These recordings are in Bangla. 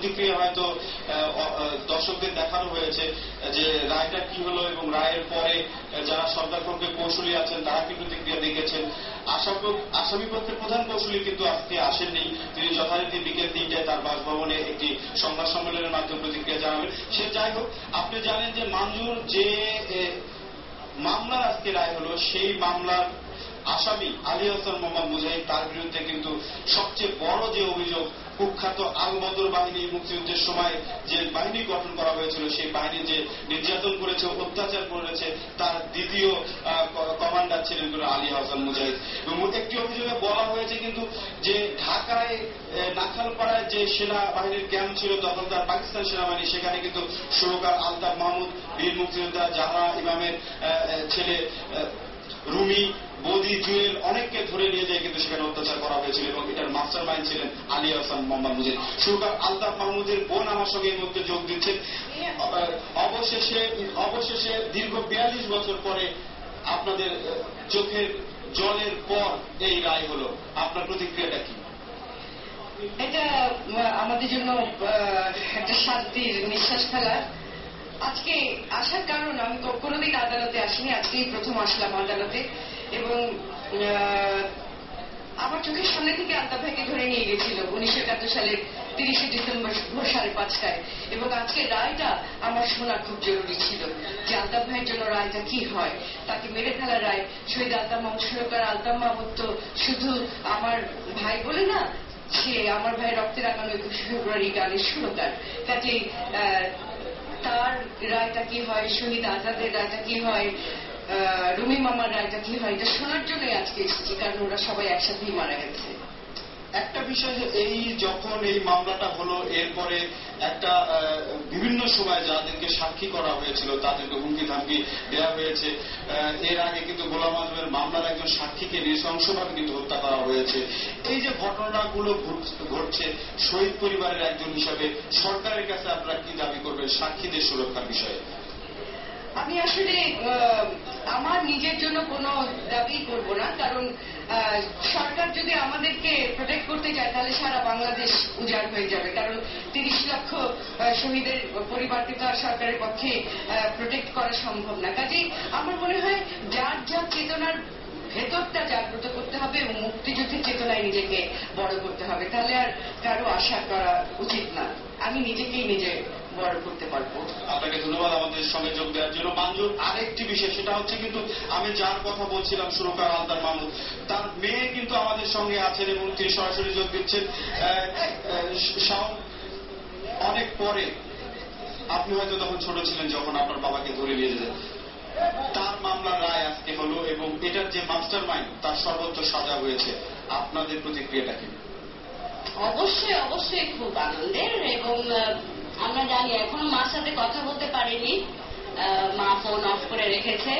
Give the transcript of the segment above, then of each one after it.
প্রতিক্রিয়া হয়তো দর্শকদের দেখানো হয়েছে, যে রায়টা কি হলো এবং রায়ের পরে যারা সরকার পক্ষে কৌশলী আছেন, তারা কি প্রতিক্রিয়া দেখেছেন? আসামি পক্ষের প্রধান কৌশলী কিন্তু আজকে আসেননি। তিনি যথারীতি বিকেল তিনটায় তার বাসভবনে একটি সংবাদ সম্মেলনের মাধ্যমে প্রতিক্রিয়া জানাবেন। সে যাই হোক, আপনি জানেন যে মাঞ্জুর যে মামলার আজকে রায় হলো, সেই মামলার আসামি আলী হাসান মোহাম্মদ মুজাহিদ, তার বিরুদ্ধে কিন্তু সবচেয়ে বড় যে অভিযোগ কুখ্যাত আল বদর বাহিনী মুক্তিযুদ্ধের সময় যে বাহিনী গঠন করা হয়েছিল, সেই বাহিনী যে নির্যাতন করেছে, অত্যাচার করেছে, তার দ্বিতীয় কমান্ডার ছিলেন কিন্তু আলী হাসান মুজাহিদ। এবং একটি অভিযোগে বলা হয়েছে কিন্তু যে ঢাকায় নাখালপাড়ায় যে সেনা বাহিনীর ক্যাম্প ছিল, তখন তার পাকিস্তান সেনাবাহিনী, সেখানে কিন্তু সুরকার আলতাফ মাহমুদ, বীর মুক্তিযোদ্ধা জাহরা ইমামের ছেলে রুমি, বদি, জুয়েল অনেককে ধরে নিয়ে যায় কিন্তু সেখানে অত্যাচার করা হয়েছিল এবং এটার মাস্টার মাইন্ড ছিলেন আলী হাসান মোহাম্মদ মুজিদ সুরকার আলতাফ মাহমুদের বোন আমার সঙ্গে এই মুহূর্তে যোগ দিচ্ছেন। অবশেষে অবশেষে দীর্ঘ বিয়াল্লিশ বছর পরে আপনাদের চোখের জলের পর এই রায় হলো। আপনার প্রতিক্রিয়াটা কি? এটা আমাদের জন্য একটা শান্তির নিঃশ্বাস ফেলার আজকে আসার কারণ আমি কোনোদিন আদালতে আসিনি আজকেই প্রথম আসলাম আদালতে এবং আমার চোখের সামনে থেকে আলতাফ ভাইকে ধরে নিয়ে গেছিল উনিশশো একাত্তর সালের তিরিশে ডিসেম্বর ভোর সাড়ে পাঁচটায়। এবং আজকে রায়টা আমার শোনা খুব জরুরি ছিল যে আলতাফ ভাইয়ের জন্য রায়টা কি হয়। তাকে মেরে ফেলার রায় শহীদ আলতাফ মাহমুদ সুরকার আলতাফ মাহমুদ তো শুধু আমার ভাই বলে না সে আমার ভাই রক্তের আগানো একুশে ফেব্রুয়ারি গানের সুরকার। আহ, তার রায়টা কি হয় শহীদ আজাদের রায়টা কি হয় রুমি মামার রায়টা কি হয়, এটা শোনার জন্যই আজকে এসেছি, কারণ ওরা সবাই একসাথেই মারা গেছে। একটা বিষয় যে এই যখন এই মামলাটা হলো, এরপরে একটা বিভিন্ন সময় যাদেরকে সাক্ষী করা হয়েছিল, তাদেরকে হুমকি ধামকি দেওয়া হয়েছে। এর আগে কিন্তু গোলাম আজমের মামলার একজন সাক্ষীকে নৃশংসভাবে কিন্তু হত্যা করা হয়েছে। এই যে ঘটনাগুলো ঘট- ঘটছে, শহীদ পরিবারের একজন হিসাবে সরকারের কাছে আপনারা কি দাবি করবেন সাক্ষীদের সুরক্ষার বিষয়ে? আমি আসলে আমার নিজের জন্য কোনো দাবি করব না, কারণ সরকার যদি আমাদেরকে প্রোটেক্ট করতে চায়, তাহলে সারা বাংলাদেশ উজাড় হয়ে যাবে। কারণ তিরিশ লক্ষ শহীদের পরিবারকে তো আর সরকারের পক্ষে প্রোটেক্ট করা সম্ভব না। কাজেই আমার মনে হয়, যার যা চেতনার ভেতরটা জাগ্রত করতে হবে এবং মুক্তিযুদ্ধের চেতনায় নিজেকে বড় করতে হবে, তাহলে আর কারও আশা করা উচিত না। আমি নিজেকেই নিজে করতে পারব। আপনাকে ধন্যবাদ আমাদের সঙ্গে যোগ দেওয়ার জন্য। মাঞ্জুর আরেকটি বিষয় সেটা হচ্ছে কিন্তু আমি যার কথা বলছিলাম সুরকার আলতার মাহমুদ তার মেয়ে কিন্তু আমাদের সঙ্গে আছেন এবং তিনি সরাসরি যোগ দিচ্ছেন। অনেক পরে আপনি হয়তো তখন ছোট ছিলেন যখন আপনার বাবাকে ধরে নিয়ে যেতেন। তার মামলার রায় আজকে হলো এবং এটার যে মাস্টার মাইন্ড তার সর্বোচ্চ সাজা হয়েছে। আপনাদের প্রতিক্রিয়াটা কি? অবশ্যই অবশ্যই খুব আনন্দের এবং আমরা জানি এখনও মার সাথে কথা বলতে পারিনি। মা ফোন অফ করে রেখেছে।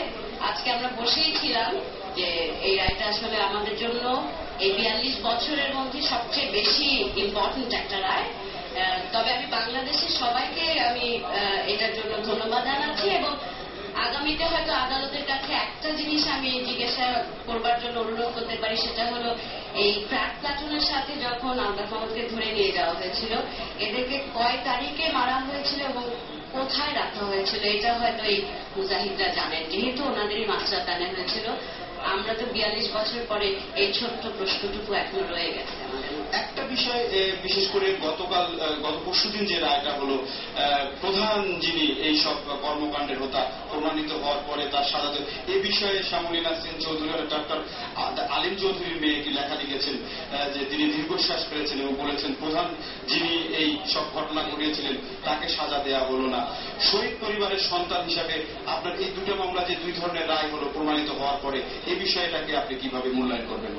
আজকে আমরা বসেই ছিলাম যে এই রায়টা আসলে আমাদের জন্য এই বিয়াল্লিশ বছরের মধ্যে সবচেয়ে বেশি ইম্পর্টেন্ট একটা রায়। তবে আমি বাংলাদেশের সবাইকে আমি এটার জন্য ধন্যবাদ জানাচ্ছি এবং আগামীতে হয়তো আদালতের কাছে একটা জিনিস আমি জিজ্ঞাসা করবার জন্য অনুরোধ করতে পারি, সেটা হলো এই ক্র্যাক প্লাটুনের সাথে যখন আলতাফ মাহমুদকে ধরে নিয়ে যাওয়া হয়েছিল, এদেরকে কয় তারিখে মারা হয়েছিল এবং কোথায় রাখা হয়েছিল, এটা হয়তো এই মুজাহিদরা জানেন। যেহেতু ওনাদেরই মাস্টার টানে হয়েছিল আমরা তো বিয়াল্লিশ বছর পরে এই ছোট্ট প্রশ্নটুকু এখনও রয়ে গেছে একটা বিষয় বিশেষ করে গতকাল গত পরশুদিন যে রায়টা হলো প্রধান যিনি এই সব কর্মকাণ্ডের হতা, প্রমাণিত হওয়ার পরে তার সাজা এ বিষয়ে শ্যামলী নাসরিন চৌধুরী ডক্টর আলিম চৌধুরীর মেয়ে একটি লেখা লিখেছেন যে তিনি দীর্ঘশ্বাস ফেলেছেন এবং বলেছেন, প্রধান যিনি এই সব ঘটনা ঘটিয়েছিলেন, তাকে সাজা দেয়া হলো না। শহীদ পরিবারের সন্তান হিসাবে আপনার এই দুটো মামলা যে দুই ধরনের রায় হলো প্রমাণিত হওয়ার পরে এই বিষয়টাকে আপনি কীভাবে মূল্যায়ন করবেন?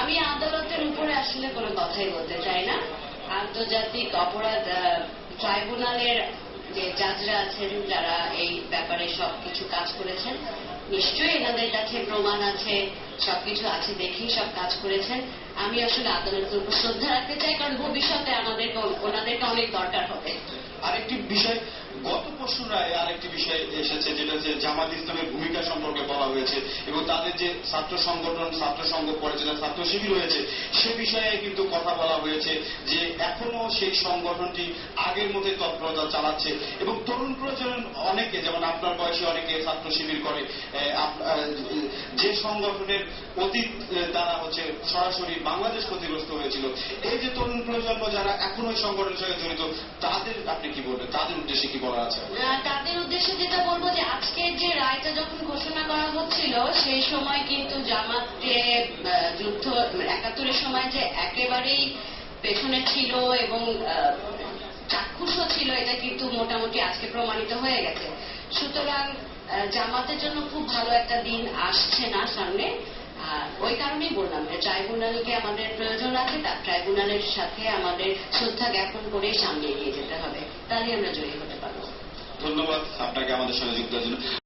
আমি আদালতের উপরে আসলে কোনো কথাই বলতে চাই না। আন্তর্জাতিক অপরাধ ট্রাইব্যুনালের যে জাজরা আছেন, যারা এই ব্যাপারে সব কিছু কাজ করেছেন, নিশ্চয়ই এনাদের কাছে প্রমাণ আছে, সবকিছু আছে দেখেই সব কাজ করেছেন। আমি আসলে আদালতের উপর শ্রদ্ধা রাখতে চাই, কারণ ভবিষ্যতে আমাদের ওনাদেরকে অনেক দরকার হবে। আরেকটি বিষয়, গত পরশু রায় আরেকটি বিষয় এসেছে, যেটা হচ্ছে জামাত ইসলামের ভূমিকা সম্পর্কে বলা হয়েছে, এবং তাদের যে ছাত্র সংগঠন, ছাত্র সংঘ পরে যেটা ছাত্র শিবির হয়েছে সে বিষয়ে কিন্তু কথা বলা হয়েছে যে এখনও সেই সংগঠনটি আগের মতোই তৎপরতা চালাচ্ছে, এবং তরুণ প্রজন্ম অনেকে, যেমন আপনার বয়সে অনেকে ছাত্র শিবির করে যে সংগঠনের অতীত তারা হচ্ছে সরাসরি বাংলাদেশ ক্ষতিগ্রস্ত হয়েছিল। এই যে তরুণ প্রজন্ম যারা এখনও ওই সংগঠনের সঙ্গে জড়িত, তাদের আপনি কি বলবেন? তাদের উদ্দেশ্যে কি বলা আছে? তাদের উদ্দেশ্যে যেটা বলব যে, আজকের যে রায়টা যখন ঘোষণা করা হচ্ছিল, সেই সময় কিন্তু জামাত যুদ্ধ, একাত্তরের সময় যে একেবারেই পেছনে ছিল এবং চাক্ষুষও ছিল, এটা কিন্তু মোটামুটি আজকে প্রমাণিত হয়ে গেছে। সুতরাং জামাতের জন্য খুব ভালো একটা দিন আসছে না সামনে। ওই কারণেই বললাম ট্রাইব্যুনালকে আমাদের প্রয়োজন আছে, তার ট্রাইব্যুনালের সাথে আমাদের শ্রদ্ধা জ্ঞাপন করে সামনে এগিয়ে যেতে হবে। তাহলে আমরা জয়ী হতে পারব। ধন্যবাদ, আপনাকে আমাদের সঙ্গে জন্য।